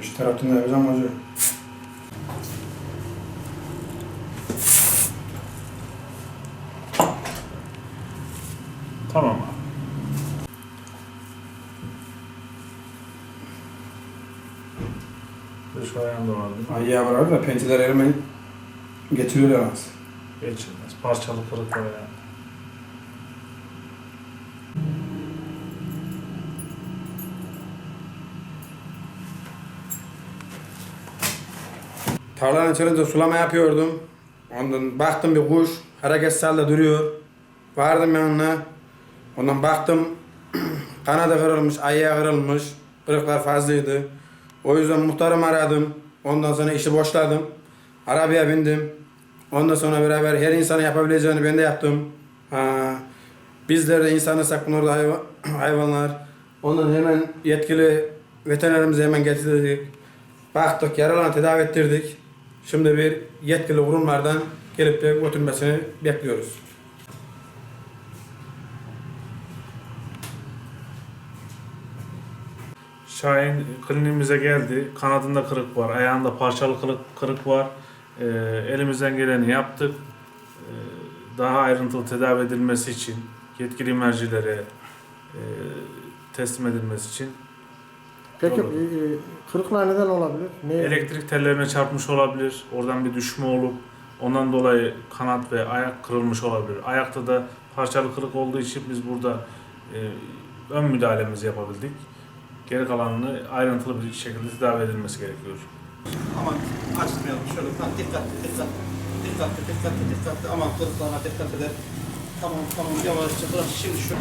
Üç taraftan da yapacağım hoca. Tamam abi. Dış ayağını da vardı. Ayyağı var orada pençeler elime getiriyorlar az. Geçilmez. Parçalı kırık var yani. Tarlanın içerisinde sulama yapıyordum. Ondan baktım bir kuş hareketsel de duruyor. Vardım yanına. Ondan baktım kanadı kırılmış, ayağı kırılmış. Kırıklar fazlaydı. O yüzden muhtarımı aradım. Ondan sonra işi boşladım. Arabaya bindim. Ondan sonra beraber her insanın yapabileceğini ben de yaptım. Ha, bizler de insanırsak bunlar hayvan, hayvanlar. Ondan hemen yetkili veterinerimize hemen getirdik. Baktık, yaralanı tedavi ettirdik. Şimdi bir yetkili kurumlardan gelip de götürmesini bekliyoruz. Şahin kliniğimize geldi. Kanadında kırık var, ayağında parçalı kırık, kırık var. Ee, elimizden geleni yaptık. Ee, daha ayrıntılı tedavi edilmesi için, yetkili mercilere e, teslim edilmesi için Peki e, kırıklar neden olabilir? Ne? elektrik tellerine çarpmış olabilir. Oradan bir düşme olup ondan dolayı kanat ve ayak kırılmış olabilir. Ayakta da parçalı kırık olduğu için biz burada e, ön müdahalemizi yapabildik. Geri kalanını ayrıntılı bir şekilde tedavi edilmesi gerekiyor. Aman açmayalım şöyle. Dikkatli, dikkatli. Dikkatli, dikkatli, dikkatli. Aman kırıklarına dikkat eder. Tamam, tamam. Yavaşça bırak. Şimdi şu.